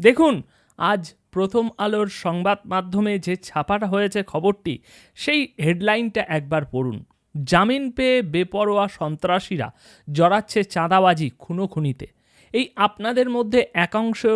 দেখুন, আজ প্রথম আলোর সংবাদ মাধ্যমে যে ছাপাটা হয়েছে খবরটি, সেই হেডলাইনটা একবার পড়ুন। জামিন পেয়ে বেপরোয়া সন্ত্রাসীরা জড়াচ্ছে চাঁদাবাজি খুনোখুনিতে। এই আপনাদের মধ্যে একাংশ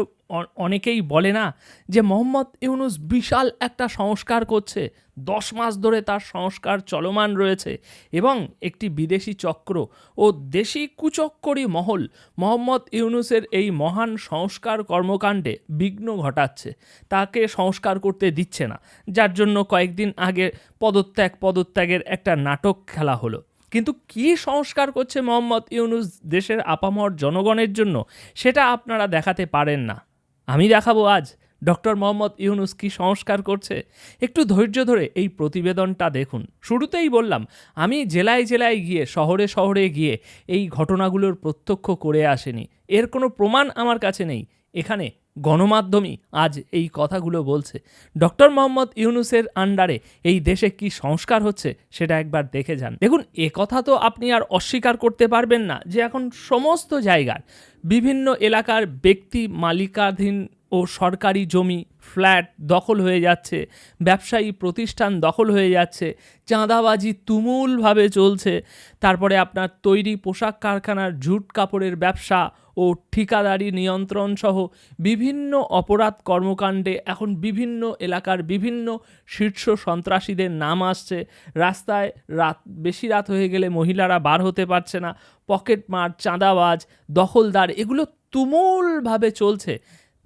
অনেকেই বলে না যে মোহাম্মদ ইউনুস বিশাল একটা সংস্কার করছে। দশ মাস ধরে তার সংস্কার চলমান রয়েছে এবং একটি বিদেশি চক্র ও দেশি কুচক্করি মহল মোহাম্মদ ইউনুসের এই মহান সংস্কার কর্মকাণ্ডে বিঘ্ন ঘটাচ্ছে। তাকে সংস্কার করতে দিচ্ছে না, যার জন্য কয়েকদিন আগে পদত্যাগ পদত্যাগের একটা নাটক খেলা হলো। কিন্তু কি সংস্কার করছে মোহাম্মদ ইউনুস দেশের আপামর জনগণের জন্য, সেটা আপনারা দেখাতে পারেন না। আমি দেখাবো আজ ডক্টর মোহাম্মদ ইউনুস কি সংস্কার করছে। একটু ধৈর্য ধরে এই প্রতিবেদনটা দেখুন। শুরুতেই বললাম, আমি জেলায় জেলায় গিয়ে, শহরে শহরে গিয়ে এই ঘটনাগুলোর প্রত্যক্ষ করে আসেনি। এর কোনো প্রমাণ আমার কাছে নেই। এখানে গণমাধ্যমই আজ এই কথাগুলো বলছে। ডক্টর মোহাম্মদ ইউনুসের আন্ডারে এই দেশে কি সংস্কার হচ্ছে সেটা একবার দেখে যান। দেখুন কথা তো আপনি আর অস্বীকার করতে পারবেন না যে এখন সমস্ত জায়গার বিভিন্ন এলাকার ব্যক্তি মালিকাধীন ও সরকারি জমি, ফ্ল্যাট দখল হয়ে যাচ্ছে, ব্যবসায়ী প্রতিষ্ঠান দখল হয়ে যাচ্ছে, চাঁদাবাজি তুমুলভাবে চলছে। তারপরে আপনার তৈরি পোশাক কারখানার জুট কাপড়ের ব্যবসা ও ঠিকাদারি নিয়ন্ত্রণ সহ বিভিন্ন অপরাধ কর্মকাণ্ডে এখন বিভিন্ন এলাকার বিভিন্ন শীর্ষ সন্ত্রাসীদের নাম আসছে। রাস্তায় রাত, বেশি রাত হয়ে গেলে মহিলারা বার হতে পারছে না। পকেটমার, চাঁদাবাজ, দখলদার, এগুলো তুমুলভাবে চলছে।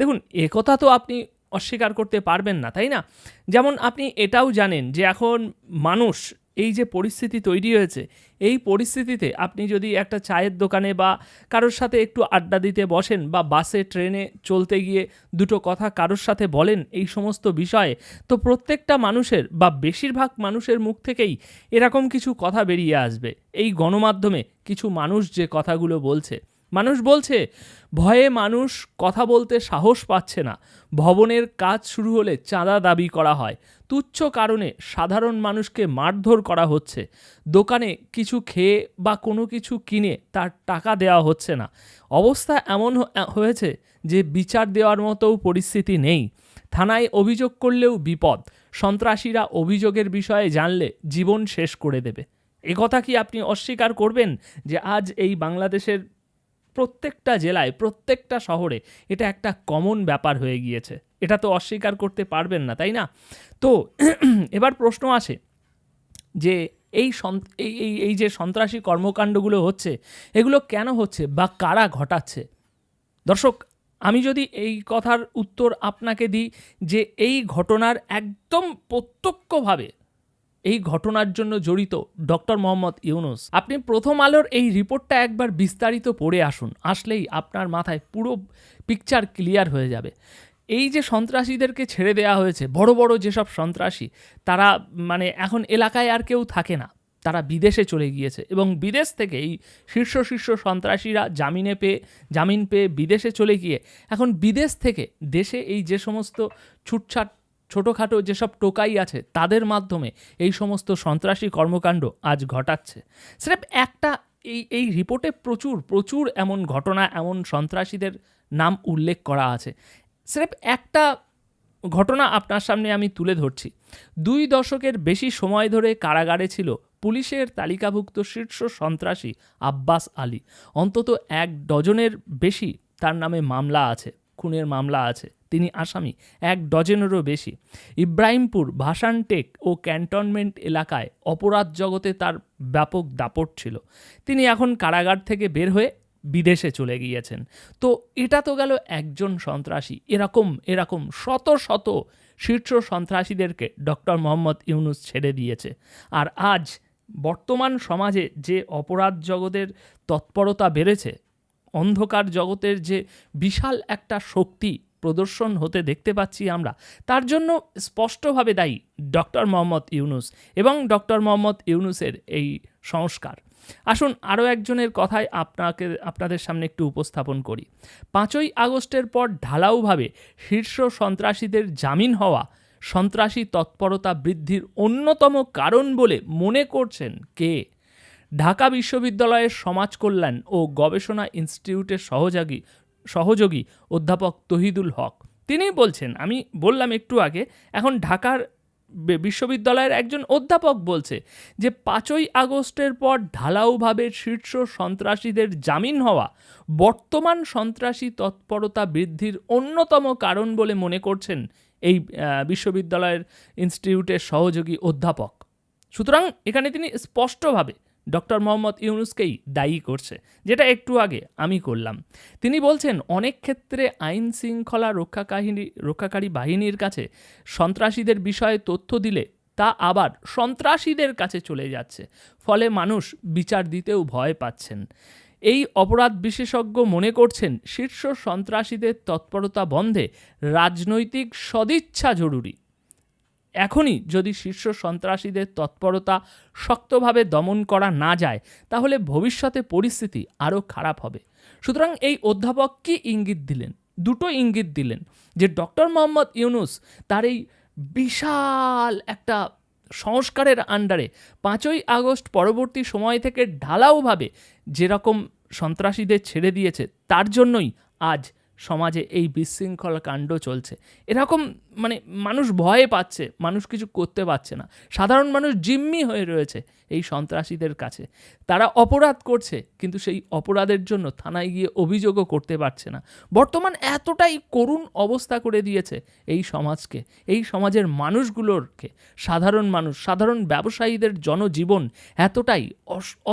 দেখুন একথা তো আপনি অস্বীকার করতে পারবেন না, তাই না? যেমন আপনি এটাও জানেন যে এখন মানুষ এই যে পরিস্থিতি তৈরি হয়েছে, এই পরিস্থিতিতে আপনি যদি একটা চায়ের দোকানে বা কারোর সাথে একটু আড্ডা দিতে বসেন বা বাসে, ট্রেনে চলতে গিয়ে দুটো কথা কারোর সাথে বলেন এই সমস্ত বিষয়ে, তো প্রত্যেকটা মানুষের বা বেশিরভাগ মানুষের মুখ থেকেই এরকম কিছু কথা বেরিয়ে আসবে। এই গণমাধ্যমে কিছু মানুষ যে কথাগুলো বলছে মানুষ বলছে, ভয়ে মানুষ কথা বলতে সাহস পাচ্ছে না। ভবনের কাজ শুরু হলে চাঁদা দাবি করা হয়। তুচ্ছ কারণে সাধারণ মানুষকে মারধর করা হচ্ছে। দোকানে কিছু খেয়ে বা কোনো কিছু কিনে তার টাকা দেওয়া হচ্ছে না। অবস্থা এমন হয়েছে যে বিচার দেওয়ার মতো পরিস্থিতি নেই। থানায় অভিযোগ করলেও বিপদ। সন্ত্রাসীরা অভিযোগের বিষয়ে জানলে জীবন শেষ করে দেবে। একথা কি আপনি অস্বীকার করবেন যে আজ এই বাংলাদেশের প্রত্যেকটা জেলায়, প্রত্যেকটা শহরে এটা একটা কমন ব্যাপার হয়ে গিয়েছে। এটা তো অস্বীকার করতে পারবেন না, তাই না? তো এবার প্রশ্ন আসে যে এই এই এই যে সন্ত্রাসী কর্মকাণ্ডগুলো হচ্ছে, এগুলো কেন হচ্ছে বা কারা ঘটাচ্ছে? দর্শক, আমি যদি এই কথার উত্তর আপনাকে দিই যে এই ঘটনার একদম প্রত্যক্ষভাবে এই ঘটনার জন্য জড়িত ডক্টর মোহাম্মদ ইউনুস। আপনি প্রথম আলোর এই রিপোর্টটা একবার বিস্তারিত পড়ে আসুন, আসলেই আপনার মাথায় পুরো পিকচার ক্লিয়ার হয়ে যাবে। এই যে সন্ত্রাসীদেরকে ছেড়ে দেওয়া হয়েছে, বড় বড় যেসব সন্ত্রাসী, তারা মানে এখন এলাকায় আর কেউ থাকে না। তারা বিদেশে চলে গিয়েছে এবং বিদেশ থেকে এই শীর্ষ শীর্ষ সন্ত্রাসীরা জামিনে পেয়ে, জামিন পেয়ে বিদেশে চলে গিয়ে এখন বিদেশ থেকে দেশে এই যে সমস্ত ছুটছাট ছোটোখাটো যেসব টোকাই আছে, তাদের মাধ্যমে এই সমস্ত সন্ত্রাসী কর্মকাণ্ড আজ ঘটাচ্ছে। স্রেফ একটা এই এই রিপোর্টে প্রচুর প্রচুর এমন ঘটনা, এমন সন্ত্রাসীদের নাম উল্লেখ করা আছে। স্রেফ একটা ঘটনা আপনার সামনে আমি তুলে ধরছি। দুই দশকের বেশি সময় ধরে কারাগারে ছিল পুলিশের তালিকাভুক্ত শীর্ষ সন্ত্রাসী আব্বাস আলী। অন্তত এক ডজনের বেশি তার নামে মামলা আছে। খুনের মামলা আছে। তিনি আসামি, এক ডজনেরও বেশি। ইব্রাহিমপুর, ভাসানটেক ও ক্যান্টনমেন্ট এলাকায় অপরাধ জগতে তার ব্যাপক দাপট ছিল। তিনি এখন কারাগার থেকে বের হয়ে বিদেশে চলে গিয়েছেন। তো এটা তো গেল একজন সন্ত্রাসী। এরকম এরকম শত শত শীর্ষ সন্ত্রাসীদেরকে ডক্টর মোহাম্মদ ইউনুস ছেড়ে দিয়েছে। আর আজ বর্তমান সমাজে যে অপরাধ জগতের তৎপরতা বেড়েছে অন্ধকার জগতের যে বিশাল একটা শক্তি প্রদর্শন হতে দেখতে পাচ্ছি আমরা, তার জন্য স্পষ্টভাবে দায়ী ডক্টর মোহাম্মদ ইউনুস এবং ডক্টর মোহাম্মদ ইউনুসের এই সংস্কার। আসুন আরও একজনের কথায় আপনাকে, আপনাদের সামনে একটু উপস্থাপন করি। পাঁচই আগস্টের পর ঢালাওভাবে শীর্ষ সন্ত্রাসীদের জামিন হওয়া, সন্ত্রাসী তৎপরতা বৃদ্ধির অন্যতম কারণ বলে মনে করছেন কে? ঢাকা বিশ্ববিদ্যালয়ের সমাজ কল্যাণ ও গবেষণা ইনস্টিটিউটের সহযোগী সহযোগী অধ্যাপক তহিদুল হক। তিনি বলছেন, আমি বললাম একটু আগে, এখন ঢাকার বিশ্ববিদ্যালয়ের একজন অধ্যাপক বলছে যে, পাঁচই আগস্টের পর ঢালাউভাবে শীর্ষ সন্ত্রাসীদের জামিন হওয়া বর্তমান সন্ত্রাসী তৎপরতা বৃদ্ধির অন্যতম কারণ বলে মনে করছেন এই বিশ্ববিদ্যালয়ের ইনস্টিটিউটের সহযোগী অধ্যাপক। সুতরাং এখানে তিনি স্পষ্টভাবে ডক্টর মোহাম্মদ ইউনুসকেই দায়ী করছে, যেটা একটু আগে আমি করলাম। তিনি বলছেন, অনেক ক্ষেত্রে আইন শৃঙ্খলা রক্ষা কাহিনী রক্ষাকারী বাহিনীর কাছে সন্ত্রাসীদের বিষয়ে তথ্য দিলে তা আবার সন্ত্রাসীদের কাছে চলে যাচ্ছে, ফলে মানুষ বিচার দিতেও ভয় পাচ্ছেন। এই অপরাধ বিশেষজ্ঞ মনে করছেন, শীর্ষ সন্ত্রাসীদের তৎপরতা বন্ধে রাজনৈতিক সদিচ্ছা জরুরি। এখনই যদি শীর্ষ সন্ত্রাসীদের তৎপরতা শক্তভাবে দমন করা না যায়, তাহলে ভবিষ্যতে পরিস্থিতি আরও খারাপ হবে। সুতরাং এই অধ্যাপক কি ইঙ্গিত দিলেন? দুটো ইঙ্গিত দিলেন যে ডক্টর মোহাম্মদ ইউনুস তার এই বিশাল একটা সংস্কারের আন্ডারে পাঁচই আগস্ট পরবর্তী সময় থেকে ঢালাওভাবে যেরকম সন্ত্রাসীদের ছেড়ে দিয়েছে, তার জন্যই আজ সমাজে এই বিশৃঙ্খল কাণ্ড চলছে। এরকম মানে মানুষ ভয়ে পাচ্ছে, মানুষ কিছু করতে পারছে না। সাধারণ মানুষ জিম্মি হয়ে রয়েছে এই সন্ত্রাসীদের কাছে। তারা অপরাধ করছে, কিন্তু সেই অপরাধের জন্য থানায় গিয়ে অভিযোগও করতে পারছে না। বর্তমান এতটাই করুণ অবস্থা করে দিয়েছে এই সমাজকে, এই সমাজের মানুষগুলোরকে। সাধারণ মানুষ, সাধারণ ব্যবসায়ীদের জনজীবন এতটাই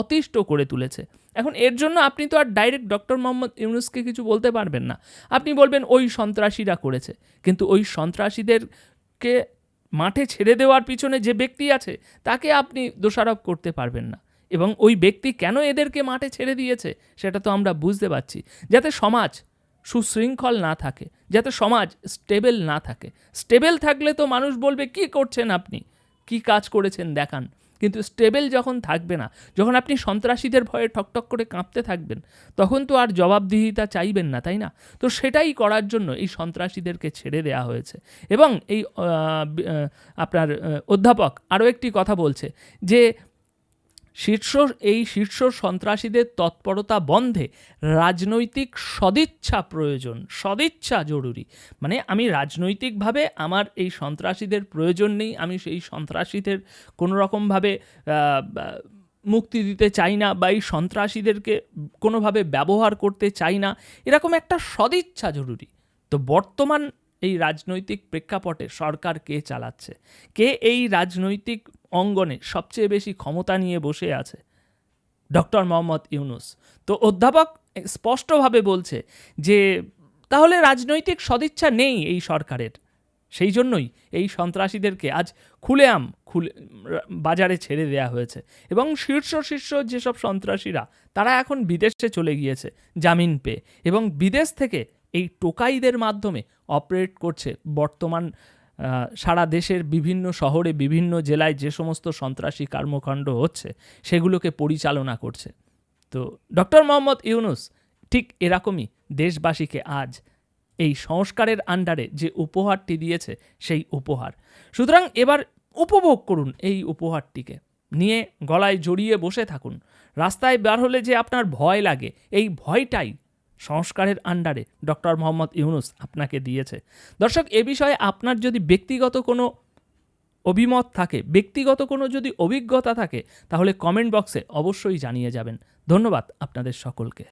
অতিষ্ঠ করে তুলেছে। এখন এর জন্য আপনি তো আর ডাইরেক্ট ডক্টর মোহাম্মদ ইউনুসকে কিছু বলতে পারবেন না। আপনি বলবেন ওই সন্ত্রাসীরা করেছে, কিন্তু ওই সন্ত্রাসীদেরকে মাঠে ছেড়ে দেওয়ার পিছনে যে ব্যক্তি আছে, তাকে আপনি দোষারোপ করতে পারবেন না। এবং ওই ব্যক্তি কেন এদেরকে মাঠে ছেড়ে দিয়েছে, সেটা তো আমরা বুঝতে পারছি। যাতে সমাজ সুশৃঙ্খল না থাকে, যাতে সমাজ স্টেবেল না থাকে। স্টেবেল থাকলে তো মানুষ বলবে, কি করছেন আপনি? কি কাজ করেছেন? দেখান। কিন্তু স্টেবল যখন থাকবে না, যখন আপনি সন্ত্রাসীদের ভয়ে ঠকঠক করে কাঁপতে থাকবেন, তখন তো আর জবাবদিহিতা চাইবেন না, তাই না? তো সেটাই করার জন্য এই সন্ত্রাসীদেরকে ছেড়ে দেওয়া হয়েছে। এবং এই আপনার অধ্যাপক আরও একটি কথা বলছে যে শীর্ষ, এই শীর্ষ সন্ত্রাসীদের তৎপরতা বন্ধে রাজনৈতিক সদিচ্ছা প্রয়োজন, সদিচ্ছা জরুরি। মানে আমি রাজনৈতিকভাবে আমার এই সন্ত্রাসীদের প্রয়োজন নেই, আমি সেই সন্ত্রাসীদের কোনো রকমভাবে মুক্তি দিতে চাই না বা এই সন্ত্রাসীদেরকে কোনোভাবে ব্যবহার করতে চাই না, এরকম একটা সদিচ্ছা জরুরি। তো বর্তমান এই রাজনৈতিক প্রেক্ষাপটে সরকার কে চালাচ্ছে? কে এই রাজনৈতিক অঙ্গনে সবচেয়ে বেশি ক্ষমতা নিয়ে বসে আছে ডক্টর মোহাম্মদ ইউনুস। তো অধ্যাপক স্পষ্টভাবে বলছে যে, তাহলে রাজনৈতিক সদিচ্ছা নেই এই সরকারের। সেই জন্যই এই সন্ত্রাসীদেরকে আজ খুলেআম খুলে, বাজারে ছেড়ে দেওয়া হয়েছে এবং শীর্ষ শীর্ষ যেসব সন্ত্রাসীরা, তারা এখন বিদেশে চলে গিয়েছে জামিন পেয়ে এবং বিদেশ থেকে এই টোকাইদের মাধ্যমে অপারেট করছে বর্তমান সারা দেশের বিভিন্ন শহরে, বিভিন্ন জেলায় যে সমস্ত সন্ত্রাসী কর্মকাণ্ড হচ্ছে, সেগুলোকে পরিচালনা করছে। তো ডক্টর মোহাম্মদ ইউনুস ঠিক এরকমই দেশবাসীকে আজ এই সংস্কারের আন্ডারে যে উপহারটি দিয়েছে, সেই উপহার। সুতরাং এবার উপভোগ করুন এই উপহারটিকে। নিয়ে গলায় জড়িয়ে বসে থাকুন। রাস্তায় বার হলে যে আপনার ভয় লাগে, এই ভয়টাই সংস্কারের আন্ডারে ডক্টর মোহাম্মদ ইউনুস আপনাকে দিয়েছে। দর্শক, এ বিষয়ে আপনার যদি ব্যক্তিগত কোনো অভিমত থাকে, ব্যক্তিগত কোনো যদি অভিজ্ঞতা থাকে, তাহলে কমেন্ট বক্সে অবশ্যই জানিয়ে যাবেন। ধন্যবাদ আপনাদের সকলকে।